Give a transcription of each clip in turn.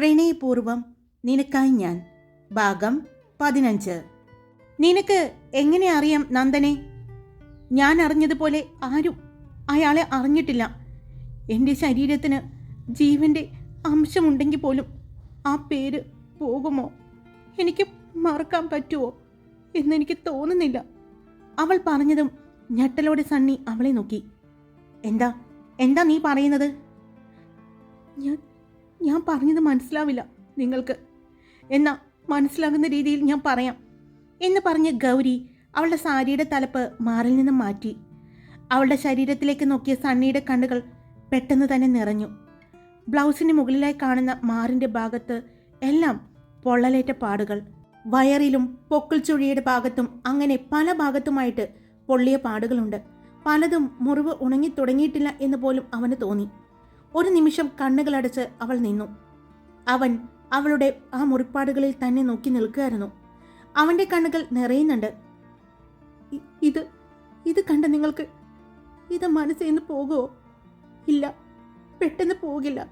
പ്രണയപൂർവം നിനക്കായി ഞാൻ. ഭാഗം പതിനഞ്ച്. നിനക്ക് എങ്ങനെ അറിയാം നന്ദനെ? ഞാൻ അറിഞ്ഞതുപോലെ ആരും അയാളെ അറിഞ്ഞിട്ടില്ല. എന്റെ ശരീരത്തിന് ജീവന്റെ അംശമുണ്ടെങ്കിൽ പോലും ആ പേര് പോകുമോ? എനിക്ക് മറക്കാൻ പറ്റുമോ എന്നെനിക്ക് തോന്നുന്നില്ല. അവൾ പറഞ്ഞതും ഞെട്ടലോടെ സണ്ണി അവളെ നോക്കി. എന്താ? എന്താ നീ പറയുന്നത്? ഞാൻ ഞാൻ പറഞ്ഞത് മനസ്സിലാവില്ല നിങ്ങൾക്ക്. എന്നാ മനസ്സിലാകുന്ന രീതിയിൽ ഞാൻ പറയാം. എന്ന് പറഞ്ഞ് ഗൗരി അവളുടെ സാരിയുടെ തലപ്പ് മാറിൽ നിന്നും മാറ്റി. അവളുടെ ശരീരത്തിലേക്ക് നോക്കിയ സണ്ണിയുടെ കണ്ണുകൾ പെട്ടെന്ന് തന്നെ നിറഞ്ഞു. ബ്ലൗസിന് മുകളിലായി കാണുന്ന മാറിന്റെ ഭാഗത്ത് എല്ലാം പൊള്ളലേറ്റ പാടുകൾ. വയറിലും പൊക്കിൾ ചുഴിയുടെ ഭാഗത്തും അങ്ങനെ പല ഭാഗത്തുമായിട്ട് പൊള്ളിയ പാടുകളുണ്ട്. പലതും മുറിവ് ഉണങ്ങി തുടങ്ങിയിട്ടില്ല എന്ന് പോലും അവന് തോന്നി. ഒരു നിമിഷം കണ്ണുകളടച്ച് അവൾ നിന്നു. അവൻ അവളുടെ ആ മുറിപ്പാടുകളിൽ തന്നെ നോക്കി നിൽക്കുകയായിരുന്നു. അവന്റെ കണ്ണുകൾ നിറയുന്നുണ്ട്. ഇത് ഇത് കണ്ട നിങ്ങൾക്ക് ഇത് മനസ്സിൽ നിന്ന് പോകുമോ ഇല്ല പെട്ടെന്ന് പോകില്ല.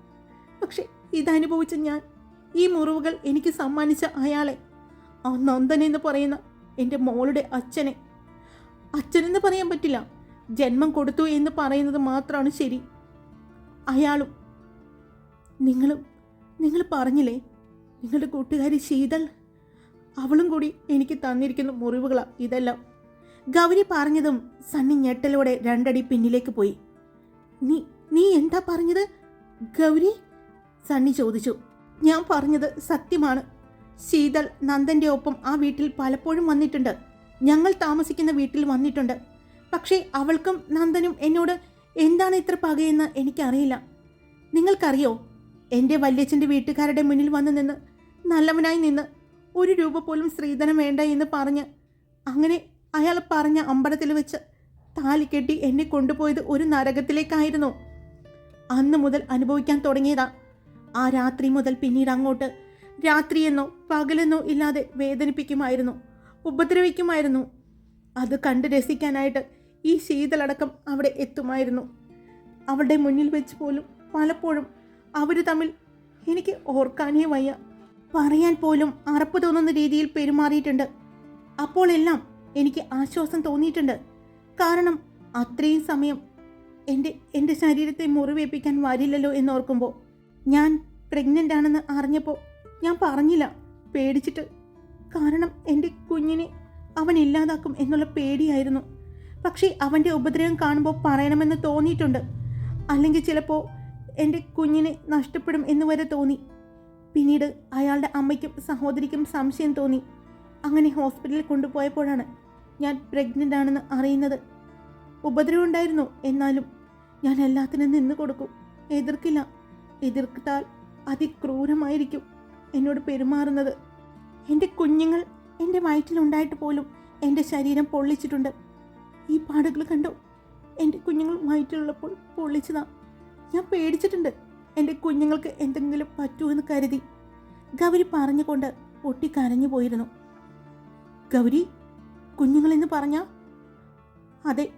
പക്ഷെ ഇതനുഭവിച്ച ഞാൻ ഈ മുറിവുകൾ എനിക്ക് സമ്മാനിച്ച അയാളെ ആ നന്ദൻ എന്ന് പറയുന്ന എന്റെ മോളുടെ അച്ഛനെ. അച്ഛനെന്ന് പറയാൻ പറ്റില്ല. ജന്മം കൊടുത്തു എന്ന് പറയുന്നത് മാത്രമാണ് ശരി. അയാളും. നിങ്ങളും നിങ്ങൾ പറഞ്ഞില്ലേ നിങ്ങളുടെ കൂട്ടുകാരി ശീതൾ? അവളും കൂടി എനിക്ക് തന്നിരിക്കുന്ന മുറിവുകളാണ് ഇതെല്ലാം. ഗൗരി പറഞ്ഞതും സണ്ണി ഞെട്ടലോടെ രണ്ടടി പിന്നിലേക്ക് പോയി. നീ നീ എന്താ പറഞ്ഞത്? ഗൗരി സണ്ണി ചോദിച്ചു. ഞാൻ പറഞ്ഞത് സത്യമാണ്. ശീതൾ നന്ദന്റെ ഒപ്പം ആ വീട്ടിൽ പലപ്പോഴും വന്നിട്ടുണ്ട്. ഞങ്ങൾ താമസിക്കുന്ന വീട്ടിൽ വന്നിട്ടുണ്ട്. പക്ഷേ അവൾക്കും നന്ദനും എന്നോട് എന്താണ് ഇത്ര പകയെന്ന് എനിക്കറിയില്ല. നിങ്ങൾക്കറിയോ? എന്റെ വല്യച്ഛന്റെ വീട്ടുകാരുടെ മുന്നിൽ വന്ന് നിന്ന് നല്ലവനായി നിന്ന് ഒരു രൂപ പോലും സ്ത്രീധനം വേണ്ട എന്ന് പറഞ്ഞ് അങ്ങനെ അയാൾ പറഞ്ഞ അമ്പലത്തിൽ വെച്ച് താലി കെട്ടി എന്നെ കൊണ്ടുപോയത് ഒരു നരകത്തിലേക്കായിരുന്നു. അന്ന് മുതൽ അനുഭവിക്കാൻ തുടങ്ങിയതാ. ആ രാത്രി മുതൽ പിന്നീട് അങ്ങോട്ട് രാത്രിയെന്നോ പകലെന്നോ ഇല്ലാതെ വേദനിപ്പിക്കുമായിരുന്നു ഉപദ്രവിക്കുമായിരുന്നു. അത് കണ്ട് രസിക്കാനായിട്ട് ഈ ശീതളടക്കം അവിടെ എത്തുമായിരുന്നു. അവളുടെ മുന്നിൽ വെച്ച് പോലും പലപ്പോഴും അവർ തമ്മിൽ എനിക്ക് ഓർക്കാനേ വയ്യ. പറയാൻ പോലും അറപ്പ് തോന്നുന്ന രീതിയിൽ പെരുമാറിയിട്ടുണ്ട്. അപ്പോൾ എല്ലാം എനിക്ക് ആശ്വാസം തോന്നിയിട്ടുണ്ട്. കാരണം അത്രയും സമയം എന്റെ എന്റെ ശരീരത്തെ മുറിവേൽപ്പിക്കാൻ വരില്ലല്ലോ എന്നോർക്കുമ്പോൾ ഞാൻ പ്രഗ്നന്റ് ആണെന്ന് അറിഞ്ഞപ്പോൾ ഞാൻ പറഞ്ഞില്ല പേടിച്ചിട്ട്. കാരണം എന്റെ കുഞ്ഞിനെ അവൻ ഇല്ലാതാക്കും എന്നുള്ള പേടിയായിരുന്നു. പക്ഷേ അവന്റെ ഉപദ്രവം കാണുമ്പോൾ പറയണമെന്ന് തോന്നിയിട്ടുണ്ട്. അല്ലെങ്കിൽ ചിലപ്പോൾ എന്റെ കുഞ്ഞിനെ നഷ്ടപ്പെടും എന്ന് വരെ തോന്നി. പിന്നീട് അയാളുടെ അമ്മയ്ക്കും സഹോദരിക്കും സംശയം തോന്നി. അങ്ങനെ ഹോസ്പിറ്റലിൽ കൊണ്ടുപോയപ്പോഴാണ് ഞാൻ പ്രഗ്നന്റ് ആണെന്ന് അറിയുന്നത്. ഉപദ്രവം ഉണ്ടായിരുന്നു. എന്നാലും ഞാൻ എല്ലാത്തിനും നിന്ന് കൊടുക്കും. എതിർക്കില്ല. എതിർത്താൽ അതിക്രൂരമായിരിക്കും എന്നോട് പെരുമാറുന്നത്. എന്റെ കുഞ്ഞുങ്ങൾ എന്റെ വയറ്റിലുണ്ടായിട്ട് പോലും എന്റെ ശരീരം പൊള്ളിച്ചിട്ടുണ്ട്. ഈ പാടുകൾ കണ്ടോ? എന്റെ കുഞ്ഞുങ്ങൾ വയറ്റിലുള്ളപ്പോൾ പൊള്ളിച്ചതാ. ഞാൻ പേടിച്ചിട്ടുണ്ട്. എന്റെ കുഞ്ഞുങ്ങൾക്ക് എന്തെങ്കിലും പറ്റുമെന്ന് കരുതി. ഗൗരി പറഞ്ഞുകൊണ്ട് പൊട്ടി കരഞ്ഞു പോയിരുന്നു. ഗൗരി കുഞ്ഞുങ്ങളെന്ന് പറഞ്ഞ? അതെ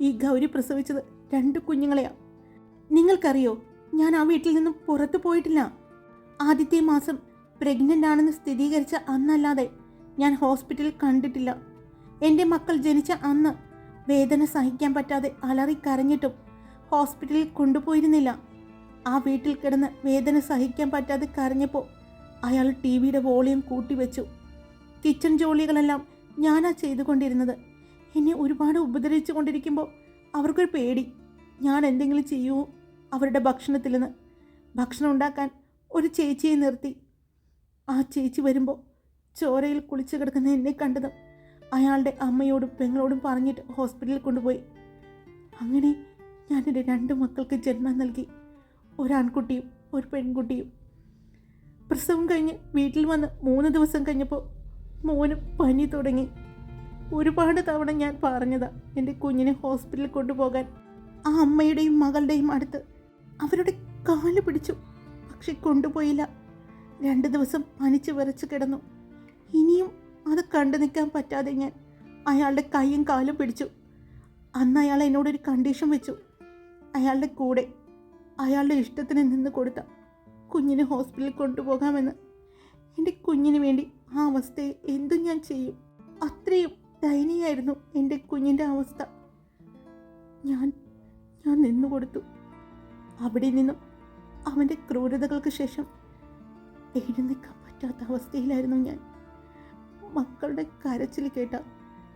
ഈ ഗൗരി പ്രസവിച്ചത് രണ്ട് കുഞ്ഞുങ്ങളെയാ. നിങ്ങൾക്കറിയോ ഞാൻ ആ വീട്ടിൽ നിന്നും പുറത്തു പോയിട്ടില്ല. ആദ്യത്തെ മാസം പ്രഗ്നന്റ് ആണെന്ന് സ്ഥിരീകരിച്ച അന്നല്ലാതെ ഞാൻ ഹോസ്പിറ്റലിൽ കണ്ടിട്ടില്ല. എന്റെ മക്കൾ ജനിച്ച അന്ന് വേദന സഹിക്കാൻ പറ്റാതെ അലറി കരഞ്ഞിട്ടും ഹോസ്പിറ്റലിൽ കൊണ്ടുപോയിരുന്നില്ല. ആ വീട്ടിൽ കിടന്ന് വേദന സഹിക്കാൻ പറ്റാതെ കരഞ്ഞപ്പോൾ അയാൾ ടി വിയുടെ വോളിയം കൂട്ടിവെച്ചു കിച്ചൺ ജോലികളെല്ലാം ഞാനാ ചെയ്തുകൊണ്ടിരുന്നത്. എന്നെ ഒരുപാട് ഉപദ്രവിച്ചു കൊണ്ടിരിക്കുമ്പോൾ അവർക്കൊരു പേടി. ഞാൻ എന്തെങ്കിലും ചെയ്യുമോ അവരുടെ ഭക്ഷണത്തിൽ നിന്ന് ഭക്ഷണം ഉണ്ടാക്കാൻ ഒരു ചേച്ചിയെ നിർത്തി. ആ ചേച്ചി വരുമ്പോൾ ചോരയിൽ കുളിച്ചു കിടക്കുന്ന എന്നെ കണ്ടതും അയാളുടെ അമ്മയോടും പെങ്ങളോടും പറഞ്ഞിട്ട് ഹോസ്പിറ്റലിൽ കൊണ്ടുപോയി. അങ്ങനെ ഞാൻ എന്റെ രണ്ട് മക്കൾക്ക് ജന്മം നൽകി. ഒരാൺകുട്ടിയും ഒരു പെൺകുട്ടിയും. പ്രസവം കഴിഞ്ഞ് വീട്ടിൽ വന്ന് മൂന്ന് ദിവസം കഴിഞ്ഞപ്പോൾ മോന് പനി തുടങ്ങി. ഒരുപാട് തവണ ഞാൻ പറഞ്ഞതാ എന്റെ കുഞ്ഞിനെ ഹോസ്പിറ്റലിൽ കൊണ്ടുപോകാൻ. ആ അമ്മയുടെയും മകളുടെയും അടുത്ത് അവരുടെ കാൽ പിടിച്ചു. പക്ഷെ കൊണ്ടുപോയില്ല. രണ്ട് ദിവസം പനിച്ച് വിറച്ച് കിടന്നു. ഇനിയും അത് കണ്ടു നിൽക്കാൻ പറ്റാതെ ഞാൻ അയാളുടെ കൈയും കാലും പിടിച്ചു. അന്ന് അയാൾ എന്നോടൊരു കണ്ടീഷൻ വെച്ചു. അയാളുടെ കൂടെ അയാളുടെ ഇഷ്ടത്തിന് നിന്ന് കൊടുത്ത കുഞ്ഞിനെ ഹോസ്പിറ്റലിൽ കൊണ്ടുപോകാമെന്ന്. എന്റെ കുഞ്ഞിന് വേണ്ടി ആ അവസ്ഥയിൽ എന്തും ഞാൻ ചെയ്യും. അത്രയും ദയനീയായിരുന്നു എന്റെ കുഞ്ഞിന്റെ അവസ്ഥ. ഞാൻ ഞാൻ നിന്നു കൊടുത്തു. അവിടെ നിന്നും അവന്റെ ക്രൂരതകൾക്ക് ശേഷം എഴുന്നേക്കാൻ പറ്റാത്ത അവസ്ഥയിലായിരുന്നു ഞാൻ. മക്കളുടെ കരച്ചിൽ കേട്ട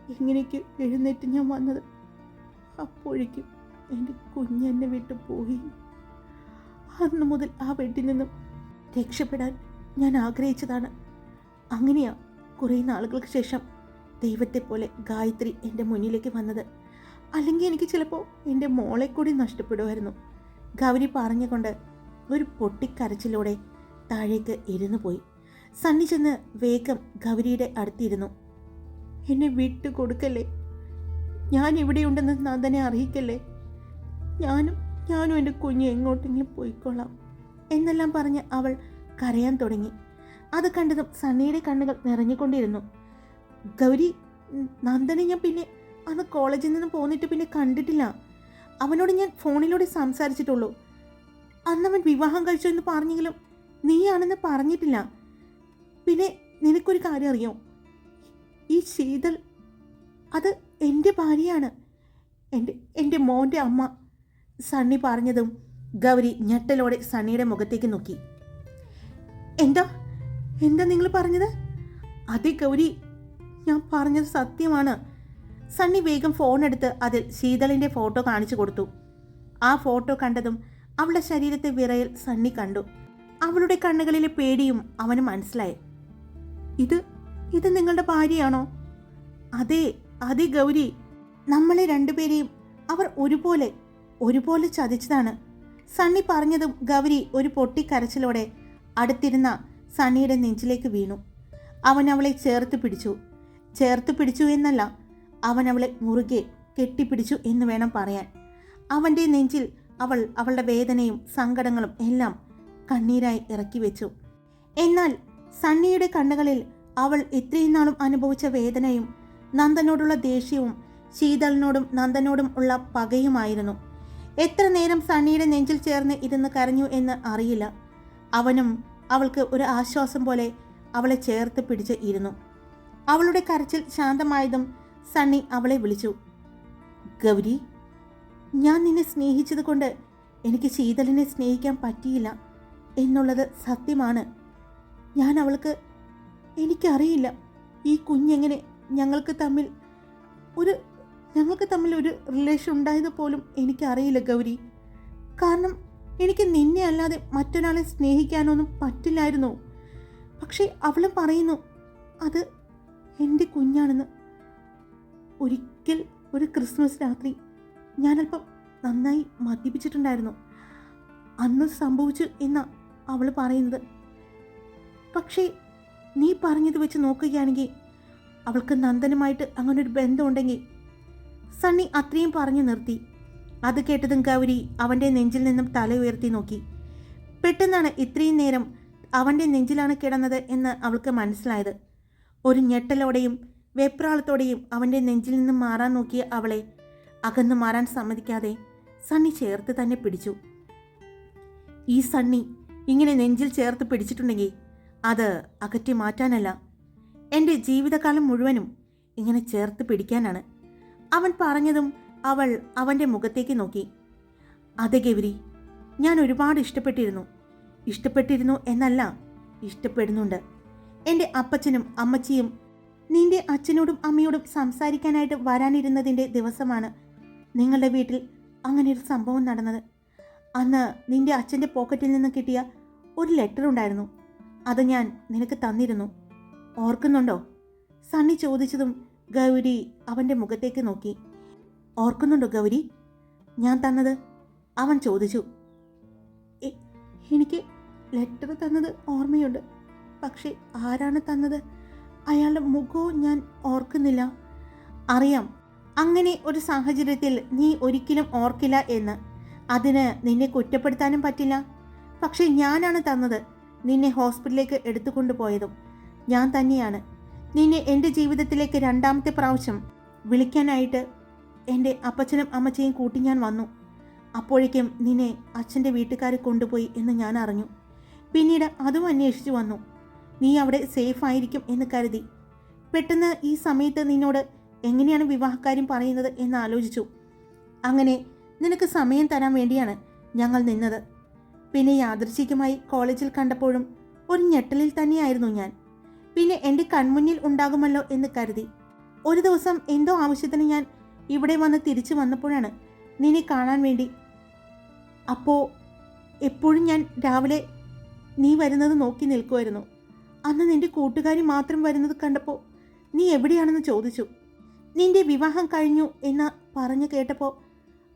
എങ്ങനെയൊക്കെ എഴുന്നേറ്റ് ഞാൻ വന്നത്? അപ്പോഴേക്കും എന്റെ കുഞ്ഞെന്നെ വിട്ടു പോയി. അന്ന് മുതൽ ആ വെട്ടിൽ നിന്നും രക്ഷപ്പെടാൻ ഞാൻ ആഗ്രഹിച്ചതാണ്. അങ്ങനെയാ കുറേ നാളുകൾക്ക് ശേഷം ദൈവത്തെ പോലെ ഗായത്രി എന്റെ മുന്നിലേക്ക് വന്നത്. അല്ലെങ്കിൽ എനിക്ക് ചിലപ്പോൾ എന്റെ മോളെ കൂടി നഷ്ടപ്പെടുമായിരുന്നു. ഗൗരി പറഞ്ഞുകൊണ്ട് ഒരു പൊട്ടിക്കരച്ചിലൂടെ താഴേക്ക് ഇരുന്നു പോയി സണ്ണി ചെന്ന് വേഗം ഗൗരിയുടെ അടുത്തിരുന്നു. എന്നെ വിട്ടു കൊടുക്കല്ലേ ഞാൻ ഇവിടെയുണ്ടെന്ന് നന്ദനെ അറിയിക്കല്ലേ? ഞാനും ഞാനും എന്റെ കുഞ്ഞ് എങ്ങോട്ടെങ്കിലും പോയിക്കൊള്ളാം എന്നെല്ലാം പറഞ്ഞ് അവൾ കരയാൻ തുടങ്ങി. അത് കണ്ടതും സണ്ണിയുടെ കണ്ണുകൾ നിറഞ്ഞുകൊണ്ടിരുന്നു. ഗൗരി നന്ദനെ ഞാൻ പിന്നെ അന്ന് കോളേജിൽ നിന്ന് പോന്നിട്ട് പിന്നെ കണ്ടിട്ടില്ല. അവനോട് ഞാൻ ഫോണിലൂടെ സംസാരിച്ചിട്ടുള്ളൂ. അന്നവൻ വിവാഹം കഴിച്ചു എന്ന് പറഞ്ഞെങ്കിലും നീയാണെന്ന് പറഞ്ഞിട്ടില്ല. പിന്നെ നിനക്കൊരു കാര്യം അറിയോ? ഈ ശീതൾ അത് എന്റെ ഭാര്യയാണ്. എന്റെ എന്റെ മോന്റെ അമ്മ. സണ്ണി പറഞ്ഞതും ഗൗരി ഞെട്ടലോടെ സണ്ണിയുടെ മുഖത്തേക്ക് നോക്കി. എന്താ? എന്താ നിങ്ങൾ പറഞ്ഞത്? അതെ ഗൗരി ഞാൻ പറഞ്ഞത് സത്യമാണ്. സണ്ണി വേഗം ഫോൺ എടുത്ത് അതിൽ ശീതളിന്റെ ഫോട്ടോ കാണിച്ചു കൊടുത്തു. ആ ഫോട്ടോ കണ്ടതും അവളുടെ ശരീരത്തെ വിറയിൽ സണ്ണി കണ്ടു. അവളുടെ കണ്ണുകളിലെ പേടിയും അവന് മനസ്സിലായി. ഇത് ഇത് നിങ്ങളുടെ ഭാര്യയാണോ? അതെ അതെ ഗൗരി. നമ്മളെ രണ്ടുപേരെയും അവർ ഒരുപോലെ ഒരുപോലെ ചതിച്ചതാണ്. സണ്ണി പറഞ്ഞതും ഗൗരി ഒരു പൊട്ടിക്കരച്ചിലോടെ അടുത്തിരുന്ന സണ്ണിയുടെ നെഞ്ചിലേക്ക് വീണു. അവൻ അവളെ ചേർത്ത് പിടിച്ചു. ചേർത്ത് പിടിച്ചു എന്നല്ല അവൻ അവളെ മുറുകെ കെട്ടിപ്പിടിച്ചു എന്ന് വേണം പറയാൻ. അവന്റെ നെഞ്ചിൽ അവൾ അവളുടെ വേദനയും സങ്കടങ്ങളും എല്ലാം കണ്ണീരായി ഇറക്കി വെച്ചു. എന്നാൽ സണ്ണിയുടെ കണ്ണുകളിൽ അവൾ ഇത്രയും നാളും അനുഭവിച്ച വേദനയും നന്ദനോടുള്ള ദേഷ്യവും ശീതളിനോടും നന്ദനോടും ഉള്ള പകയുമായിരുന്നു. എത്ര നേരം സണ്ണിയുടെ നെഞ്ചിൽ ചേർന്ന് ഇരുന്ന് കരഞ്ഞു എന്ന് അറിയില്ല. അവനും അവൾക്ക് ഒരു ആശ്വാസം പോലെ അവളെ ചേർത്ത് പിടിച്ച് ഇരുന്നു. അവളുടെ കരച്ചിൽ ശാന്തമായതും സണ്ണി അവളെ വിളിച്ചു. ഗൗരി ഞാൻ നിന്നെ സ്നേഹിച്ചത് കൊണ്ട് എനിക്ക് ശീതളിനെ സ്നേഹിക്കാൻ പറ്റിയില്ല. എന്നുള്ളത് സത്യമാണ്. ഞാൻ അവൾക്ക് എനിക്കറിയില്ല ഈ കുഞ്ഞെങ്ങനെ ഞങ്ങൾക്ക് തമ്മിൽ ഒരു ഞങ്ങൾക്ക് തമ്മിൽ ഒരു റിലേഷൻ ഉണ്ടായത് പോലും എനിക്കറിയില്ല ഗൗരി. കാരണം എനിക്ക് നിന്നെ അല്ലാതെ മറ്റൊരാളെ സ്നേഹിക്കാനൊന്നും പറ്റില്ലായിരുന്നു. പക്ഷേ അവൾ പറയുന്നു അത് എന്റെ കുഞ്ഞാണെന്ന്. ഒരിക്കൽ ഒരു ക്രിസ്മസ് രാത്രി ഞാനല്പം നന്നായി മദ്യപിച്ചിട്ടുണ്ടായിരുന്നു. അന്ന് സംഭവിച്ചു എന്നാണ് അവൾ പറയുന്നത്. പക്ഷേ നീ പറഞ്ഞത് വെച്ച് നോക്കുകയാണെങ്കിൽ അവൾക്ക് നന്ദനുമായിട്ട് അങ്ങനൊരു ബന്ധമുണ്ടെങ്കിൽ സണ്ണി അത്രയും പറഞ്ഞു നിർത്തി. അത് കേട്ടതും ഗൗരി അവന്റെ നെഞ്ചിൽ നിന്നും തല ഉയർത്തി നോക്കി. പെട്ടെന്നാണ് ഇത്രയും നേരം അവന്റെ നെഞ്ചിലാണ് കിടന്നത് എന്ന് അവൾക്ക് മനസ്സിലായത്. ഒരു ഞെട്ടലോടെയും വെപ്രാളത്തോടെയും അവന്റെ നെഞ്ചിൽ നിന്നും മാറാൻ നോക്കിയ അവളെ അകന്നു മാറാൻ സമ്മതിക്കാതെ സണ്ണി ചേർത്ത് തന്നെ പിടിച്ചു. ഈ സണ്ണി ഇങ്ങനെ നെഞ്ചിൽ ചേർത്ത് പിടിച്ചിട്ടുണ്ടെങ്കിൽ അത് അകറ്റി മാറ്റാനല്ല. എന്റെ ജീവിതകാലം മുഴുവനും ഇങ്ങനെ ചേർത്ത് പിടിക്കാനാണ്. അവൻ പറഞ്ഞതും അവൾ അവന്റെ മുഖത്തേക്ക് നോക്കി. അതെ ഗൗരി ഞാൻ ഒരുപാട് ഇഷ്ടപ്പെട്ടിരുന്നു. ഇഷ്ടപ്പെട്ടിരുന്നു എന്നല്ല ഇഷ്ടപ്പെടുന്നുണ്ട്. എന്റെ അപ്പച്ചനും അമ്മച്ചിയും നിന്റെ അച്ഛനോടും അമ്മയോടും സംസാരിക്കാനായിട്ട് വരാനിരുന്നതിന്റെ ദിവസമാണ് നിങ്ങളുടെ വീട്ടിൽ അങ്ങനെ ഒരു സംഭവം നടന്നത്. അന്ന് നിന്റെ അച്ഛന്റെ പോക്കറ്റിൽ നിന്ന് കിട്ടിയ ഒരു ലെറ്റർ ഉണ്ടായിരുന്നു. അത് ഞാൻ നിനക്ക് തന്നിരുന്നു. ഓർക്കുന്നുണ്ടോ? സണ്ണി ചോദിച്ചതും ഗൗരി അവന്റെ മുഖത്തേക്ക് നോക്കി. ഓർക്കുന്നുണ്ടോ ഗൗരി? ഞാൻ തന്നത്? അവൻ ചോദിച്ചു. "എ- എനിക്ക് ലെറ്റർ തന്നത് ഓർമ്മയുണ്ട്. പക്ഷേ ആരാണ് തന്നത്? അയാളുടെ മുഖവും ഞാൻ ഓർക്കുന്നില്ല. അറിയാം അങ്ങനെ ഒരു സാഹചര്യത്തിൽ നീ ഒരിക്കലും ഓർക്കില്ല എന്ന്. അതിന് നിന്നെ കുറ്റപ്പെടുത്താനും പറ്റില്ല. പക്ഷേ ഞാനാണ് തന്നത്. നിന്നെ ഹോസ്പിറ്റലിലേക്ക് എടുത്തുകൊണ്ടുപോയതും ഞാൻ തന്നെയാണ്. നിന്നെ എന്റെ ജീവിതത്തിലേക്ക് രണ്ടാമത്തെ പ്രാവശ്യം വിളിക്കാനായിട്ട് എന്റെ അപ്പച്ചനും അമ്മച്ചയും കൂട്ടി ഞാൻ വന്നു. അപ്പോഴേക്കും നിന്നെ അച്ഛന്റെ വീട്ടുകാർ കൊണ്ടുപോയി എന്ന് ഞാൻ അറിഞ്ഞു. പിന്നീട് അതും അന്വേഷിച്ചു വന്നു. നീ അവിടെ സേഫ് ആയിരിക്കും എന്ന് കരുതി. പെട്ടെന്ന് ഈ സമയത്ത് നിന്നോട് എങ്ങനെയാണ് വിവാഹക്കാര്യം പറയുന്നത് എന്ന് ആലോചിച്ചു. അങ്ങനെ നിനക്ക് സമയം തരാൻ വേണ്ടിയാണ് ഞങ്ങൾ നിന്നത്. പിന്നെ യാദൃശികമായി കോളേജിൽ കണ്ടപ്പോഴും ഒരു ഞെട്ടലിൽ തന്നെയായിരുന്നു ഞാൻ. പിന്നെ എന്റെ കൺമുന്നിൽ ഉണ്ടാകുമല്ലോ എന്ന് കരുതി. ഒരു ദിവസം എന്തോ ആവശ്യത്തിന് ഞാൻ ഇവിടെ വന്ന് തിരിച്ചു വന്നപ്പോഴാണ് നിന്നെ കാണാൻ വേണ്ടി. അപ്പോൾ എപ്പോഴും ഞാൻ രാവിലെ നീ വരുന്നത് നോക്കി നിൽക്കുമായിരുന്നു അന്ന് നിന്റെ കൂട്ടുകാരി മാത്രം വരുന്നത് കണ്ടപ്പോൾ നീ എവിടെയാണെന്ന് ചോദിച്ചു. നിന്റെ വിവാഹം കഴിഞ്ഞു എന്ന് പറഞ്ഞു കേട്ടപ്പോൾ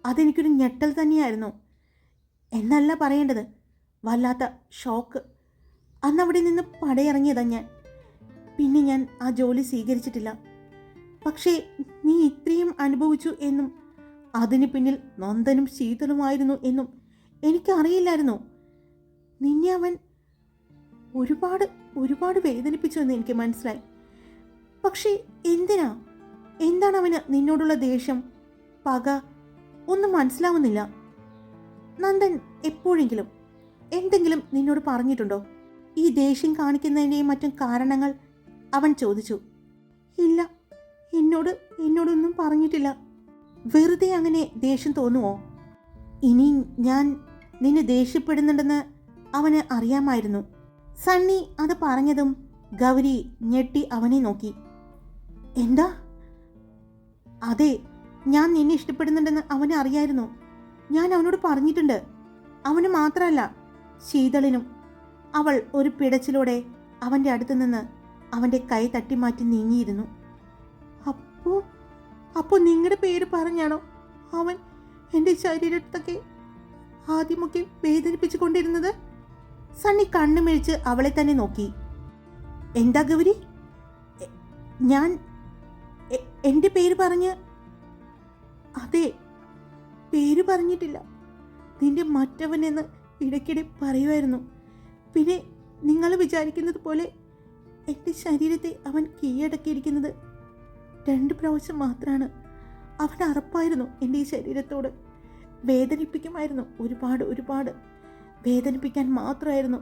അതെനിക്കൊരു ഞെട്ടൽ തന്നെയായിരുന്നു. എന്നല്ല പറയേണ്ടത്. വല്ലാത്ത ഷോക്ക്. അന്ന് അവിടെ നിന്ന് പടയിറങ്ങിയതാ ഞാൻ. പിന്നെ ഞാൻ ആ ജോലി സ്വീകരിച്ചിട്ടില്ല. പക്ഷേ നീ ഇത്രയും അനുഭവിച്ചു എന്നും അതിന് പിന്നിൽ നന്ദനും ശീതളുമായിരുന്നു എന്നും എനിക്കറിയില്ലായിരുന്നു. നിന്നെ അവൻ ഒരുപാട് ഒരുപാട് വേദനിപ്പിച്ചു എന്ന് എനിക്ക് മനസ്സിലായി. പക്ഷേ എന്തിനാ? എന്താണ് അവന് നിന്നോടുള്ള ദേഷ്യം? പക? ഒന്നും മനസ്സിലാവുന്നില്ല. നന്ദൻ എപ്പോഴെങ്കിലും എന്തെങ്കിലും നിന്നോട് പറഞ്ഞിട്ടുണ്ടോ? ഈ ദേഷ്യം കാണിക്കുന്നതിന്റെയും മറ്റും കാരണങ്ങൾ അവൻ ചോദിച്ചു. ഇല്ല എന്നോട് എന്നോടൊന്നും പറഞ്ഞിട്ടില്ല. വെറുതെ അങ്ങനെ ദേഷ്യം തോന്നുമോ ഇനി ഞാൻ നിന്നെ ദേഷ്യപ്പെടുന്നുണ്ടെന്ന് അവന് അറിയാമായിരുന്നു. സണ്ണി അത് പറഞ്ഞതും ഗൗരി ഞെട്ടി അവനെ നോക്കി. എന്താ? അതെ ഞാൻ നിന്നെ ഇഷ്ടപ്പെടുന്നുണ്ടെന്ന് അവന് അറിയായിരുന്നു. ഞാൻ അവനോട് പറഞ്ഞിട്ടുണ്ട്. അവന് മാത്രമല്ല ശീതളിനും അവൾ ഒരു പിടച്ചിലൂടെ അവന്റെ അടുത്ത് നിന്ന് അവന്റെ കൈ തട്ടിമാറ്റി നീങ്ങിയിരുന്നു. അപ്പോ അപ്പോൾ നിങ്ങളുടെ പേര് പറഞ്ഞാണോ? അവൻ എന്റെ ശരീരത്തൊക്കെ ആദ്യമൊക്കെ വേദനിപ്പിച്ചു കൊണ്ടിരുന്നത് സണ്ണി കണ്ണുമിഴിച്ച് അവളെ തന്നെ നോക്കി. എന്താ ഗൗരി? ഞാൻ എന്റെ പേര് പറഞ്ഞ്? അതെ പേര് പറഞ്ഞിട്ടില്ല. നിന്റെ മറ്റവനെന്ന് ഇടയ്ക്കിടെ പറയുമായിരുന്നു. പിന്നെ നിങ്ങൾ വിചാരിക്കുന്നത് പോലെ എന്റെ ശരീരത്തെ അവൻ കീഴടക്കിയിരിക്കുന്നത് രണ്ട് പ്രാവശ്യം മാത്രമാണ് അവൻ അറപ്പായിരുന്നു എന്റെ ഈ ശരീരത്തോട്. വേദനിപ്പിക്കുമായിരുന്നു ഒരുപാട് ഒരുപാട്. വേദനിപ്പിക്കാൻ മാത്രമായിരുന്നു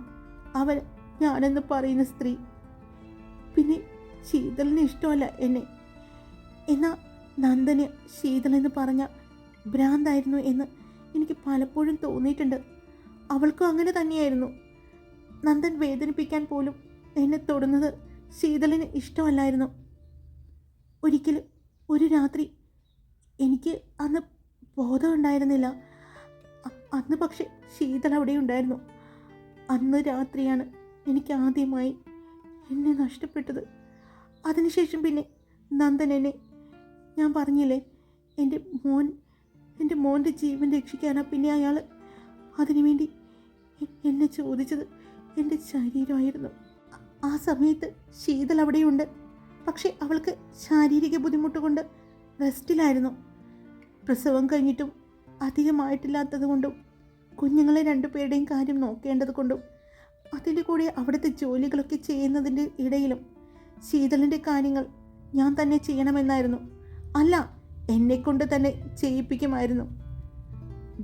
അവൻ ഞാനെന്ന് പറയുന്ന സ്ത്രീ. പിന്നെ ശീതളിന് ഇഷ്ടമല്ല എന്നെ. എന്നാൽ നന്ദന് ശീതളെന്ന് പറഞ്ഞ ഭ്രാന്തായിരുന്നു എന്ന് എനിക്ക് പലപ്പോഴും തോന്നിയിട്ടുണ്ട്. അവൾക്കും അങ്ങനെ തന്നെയായിരുന്നു. നന്ദൻ വേദനിപ്പിക്കാൻ പോലും എന്നെ തൊടുന്നത് ശീതളിന് ഇഷ്ടമല്ലായിരുന്നു. ഒരിക്കൽ ഒരു രാത്രി എനിക്ക് അന്ന് ബോധമുണ്ടായിരുന്നില്ല അന്ന് പക്ഷെ ശീതൾ അവിടെ ഉണ്ടായിരുന്നു. അന്ന് രാത്രിയാണ് എനിക്ക് ആദ്യമായി എന്നെ നഷ്ടപ്പെട്ടത്. അതിനുശേഷം പിന്നെ നന്ദൻ എന്നെ ഞാൻ പറഞ്ഞില്ലേ എന്റെ മോൻ എന്റെ മോന്റെ ജീവൻ രക്ഷിക്കാനാ പിന്നെ അയാൾ അതിനുവേണ്ടി എന്നെ ചോദിച്ചത് എന്റെ ശരീരമായിരുന്നു. ആ സമയത്ത് ശീതൾ അവിടെയുണ്ട്. പക്ഷേ അവൾക്ക് ശാരീരിക ബുദ്ധിമുട്ട് കൊണ്ട് റെസ്റ്റിലായിരുന്നു. പ്രസവം കഴിഞ്ഞിട്ടും അധികമായിട്ടില്ലാത്തത് കൊണ്ടും കുഞ്ഞുങ്ങളെ രണ്ടുപേരുടെയും കാര്യം നോക്കേണ്ടത് കൊണ്ടും അതിന്റെ കൂടെ അവിടുത്തെ ജോലികളൊക്കെ ചെയ്യുന്നതിന്റെ ഇടയിലും ശീതളിന്റെ കാര്യങ്ങൾ ഞാൻ തന്നെ ചെയ്യണമെന്നായിരുന്നു. അല്ല എന്നെക്കൊണ്ട് തന്നെ ചെയ്യിപ്പിക്കുമായിരുന്നു.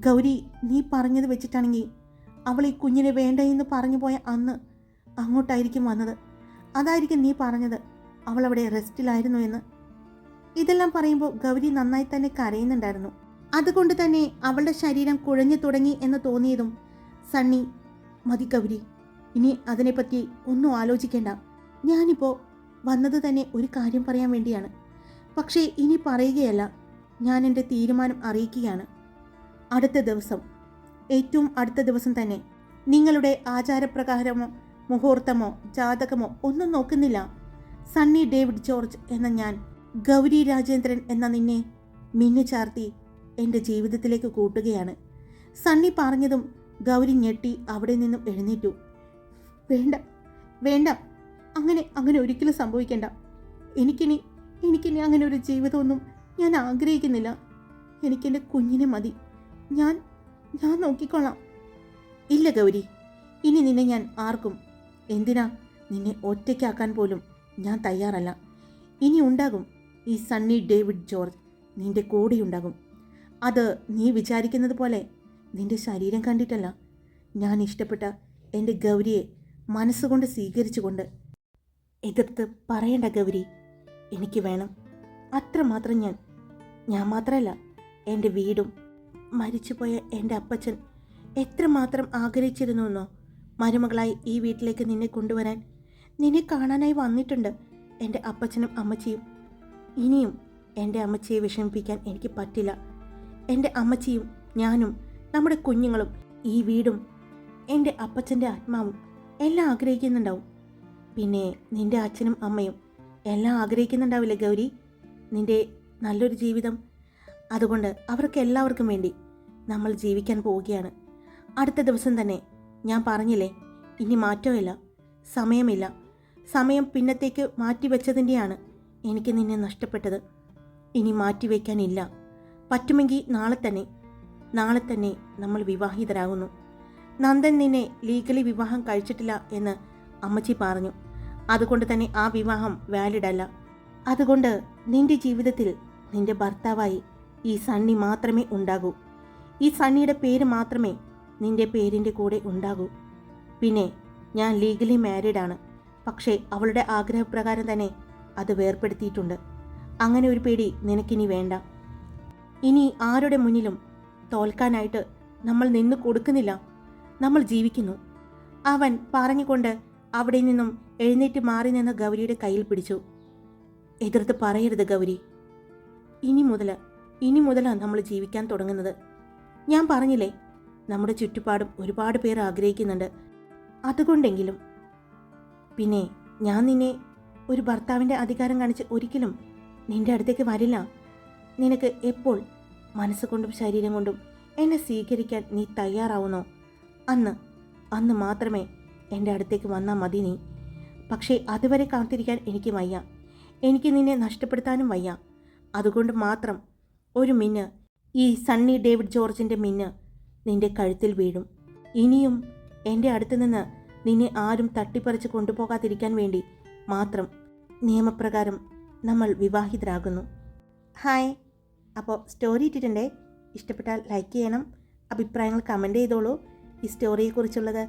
ഗൗരി നീ പറഞ്ഞത് വെച്ചിട്ടാണെങ്കിൽ അവൾ ഈ കുഞ്ഞിനെ വേണ്ട എന്ന് പറഞ്ഞു പോയ അന്ന് അങ്ങോട്ടായിരിക്കും വന്നത്. അതായിരിക്കും നീ പറഞ്ഞത്. അവൾ അവിടെ റെസ്റ്റിലായിരുന്നു എന്ന്. ഇതെല്ലാം പറയുമ്പോൾ ഗൗരി നന്നായി തന്നെ കരയുന്നുണ്ടായിരുന്നു. അതുകൊണ്ട് തന്നെ അവളുടെ ശരീരം കുഴഞ്ഞു തുടങ്ങി എന്ന് തോന്നിയതും സണ്ണി മതി ഗൗരി ഇനി അതിനെപ്പറ്റി ഒന്നും ആലോചിക്കേണ്ട. ഞാനിപ്പോൾ വന്നത് തന്നെ ഒരു കാര്യം പറയാൻ വേണ്ടിയാണ്. പക്ഷേ ഇനി പറയുകയല്ല. ഞാൻ എന്റെ തീരുമാനം അറിയിക്കുകയാണ്. അടുത്ത ദിവസം. ഏറ്റവും അടുത്ത ദിവസം തന്നെ. നിങ്ങളുടെ ആചാരപ്രകാരമോ മുഹൂർത്തമോ ജാതകമോ ഒന്നും നോക്കുന്നില്ല. സണ്ണി ഡേവിഡ് ജോർജ് എന്ന ഞാൻ ഗൗരി രാജേന്ദ്രൻ എന്ന നിന്നെ മിന്നു ചാർത്തി എന്റെ ജീവിതത്തിലേക്ക് കൂട്ടുകയാണ്. സണ്ണി പറഞ്ഞതും ഗൗരി ഞെട്ടി അവിടെ നിന്നും എഴുന്നേറ്റു. വേണ്ട വേണ്ട. അങ്ങനെ അങ്ങനെ ഒരിക്കലും സംഭവിക്കേണ്ട. എനിക്കിനി എനിക്കിനി അങ്ങനെ ഒരു ജീവിതമൊന്നും ഞാൻ ആഗ്രഹിക്കുന്നില്ല. എനിക്കെന്റെ കുഞ്ഞിനെ മതി. ഞാൻ ഞാൻ നോക്കിക്കൊള്ളാം ഇല്ല ഗൗരി ഇനി നിന്നെ ഞാൻ ആർക്കും എന്തിനാ നിന്നെ ഒറ്റയ്ക്കാക്കാൻ പോലും ഞാൻ തയ്യാറല്ല. ഇനി ഉണ്ടാകും ഈ സണ്ണി ഡേവിഡ് ജോർജ് നിന്റെ കൂടെയുണ്ടാകും അത് നീ വിചാരിക്കുന്നത് പോലെ നിന്റെ ശരീരം കണ്ടിട്ടല്ല. ഞാൻ ഇഷ്ടപ്പെട്ട എന്റെ ഗൗരിയെ മനസ്സുകൊണ്ട് സ്വീകരിച്ചുകൊണ്ട്. എതിർത്ത് പറയണ്ട ഗൗരി. എനിക്ക് വേണം. അത്രമാത്രം ഞാൻ. ഞാൻ മാത്രമല്ല എന്റെ വീടും മരിച്ചുപോയ എന്റെ അപ്പച്ചൻ എത്രമാത്രം ആഗ്രഹിച്ചിരുന്നുവെന്നോ? മരുമകളായി ഈ വീട്ടിലേക്ക് നിന്നെ കൊണ്ടുവരാൻ നിന്നെ കാണാനായി വന്നിട്ടുണ്ട് എന്റെ അപ്പച്ചനും അമ്മച്ചിയും. ഇനിയും എന്റെ അമ്മച്ചിയെ വിഷമിപ്പിക്കാൻ എനിക്ക് പറ്റില്ല. എന്റെ അമ്മച്ചിയും ഞാനും നമ്മുടെ കുഞ്ഞുങ്ങളും ഈ വീടും എന്റെ അപ്പച്ചന്റെ ആത്മാവും എല്ലാം ആഗ്രഹിക്കുന്നുണ്ടാവും. പിന്നെ നിന്റെ അച്ഛനും അമ്മയും എല്ലാം ആഗ്രഹിക്കുന്നുണ്ടാവില്ല ഗൗരി? നിന്റെ നല്ലൊരു ജീവിതം. അതുകൊണ്ട് അവർക്ക് എല്ലാവർക്കും വേണ്ടി നമ്മൾ ജീവിക്കാൻ പോവുകയാണ്. അടുത്ത ദിവസം തന്നെ ഞാൻ പറഞ്ഞില്ലേ ഇനി മാറ്റമില്ല സമയമില്ല. സമയം പിന്നത്തേക്ക് മാറ്റിവെച്ചതിന്റെയാണ് എനിക്ക് നിന്നെ നഷ്ടപ്പെട്ടത്. ഇനി മാറ്റിവെക്കാനില്ല. പറ്റുമെങ്കിൽ നാളെ തന്നെ നാളെ തന്നെ നമ്മൾ വിവാഹിതരാകുന്നു. നന്ദൻ നിന്നെ ലീഗലി വിവാഹം കഴിച്ചിട്ടില്ല എന്ന് അമ്മച്ചി പറഞ്ഞു. അതുകൊണ്ട് തന്നെ ആ വിവാഹം വാലിഡ് അല്ല. അതുകൊണ്ട് നിന്റെ ജീവിതത്തിൽ നിന്റെ ഭർത്താവായി ഈ സണ്ണി മാത്രമേ ഉണ്ടാകൂ. ഈ സണ്ണിയുടെ പേര് മാത്രമേ നിന്റെ പേരിന്റെ കൂടെ ഉണ്ടാകൂ. പിന്നെ ഞാൻ ലീഗലി മാരീഡ് ആണ്. പക്ഷേ അവളുടെ ആഗ്രഹപ്രകാരം തന്നെ അത് വേർപ്പെടുത്തിയിട്ടുണ്ട്. അങ്ങനെ ഒരു പേടി നിനക്കിനി വേണ്ട. ഇനി ആരുടെ മുന്നിലും തോൽക്കാനായിട്ട് നമ്മൾ നിന്ന് കൊടുക്കുന്നില്ല? നമ്മൾ ജീവിക്കുന്നു. അവൻ പറഞ്ഞുകൊണ്ട് അവിടെ നിന്നും എഴുന്നേറ്റ് മാറി നിന്ന് ഗൗരിയുടെ കയ്യിൽ പിടിച്ചു. എതിർത്ത് പറയരുത് ഗൗരി. ഇനി മുതൽ ഇനി മുതലാണ് നമ്മൾ ജീവിക്കാൻ തുടങ്ങുന്നത്. ഞാൻ പറഞ്ഞില്ലേ നമ്മുടെ ചുറ്റുപാടും ഒരുപാട് പേർ ആഗ്രഹിക്കുന്നുണ്ട്. അതുകൊണ്ടെങ്കിലും പിന്നെ ഞാൻ നിന്നെ ഒരു ഭർത്താവിന്റെ അധികാരം കാണിച്ച് ഒരിക്കലും നിന്റെ അടുത്തേക്ക് വരില്ല. നിനക്ക് എപ്പോൾ മനസ്സുകൊണ്ടും ശരീരം കൊണ്ടും എന്നെ സ്വീകരിക്കാൻ നീ തയ്യാറാവുന്നോ? അന്ന് അന്ന് മാത്രമേ എന്റെ അടുത്തേക്ക് വന്നാൽ മതി നീ. പക്ഷേ അതുവരെ കാത്തിരിക്കാൻ എനിക്ക് വയ്യ. എനിക്ക് നിന്നെ നഷ്ടപ്പെടുത്താനും വയ്യ. അതുകൊണ്ട് മാത്രം ഒരു മിന്ന് ഈ സണ്ണി ഡേവിഡ് ജോർജിന്റെ മിന്ന് നിന്റെ കഴുത്തിൽ വീഴും. ഇനിയും എന്റെ അടുത്ത് നിന്ന് നിന്നെ ആരും തട്ടിപ്പറിച്ച് കൊണ്ടുപോകാതിരിക്കാൻ വേണ്ടി മാത്രം നിയമപ്രകാരം നമ്മൾ വിവാഹിതരാകുന്നു. ഹായ്. അപ്പോൾ സ്റ്റോറി ഇട്ടിട്ടുണ്ടേ? ഇഷ്ടപ്പെട്ടാൽ ലൈക്ക് ചെയ്യണം. അഭിപ്രായങ്ങൾ കമന്റ് ചെയ്തോളൂ. ഈ സ്റ്റോറിയെക്കുറിച്ചുള്ളത്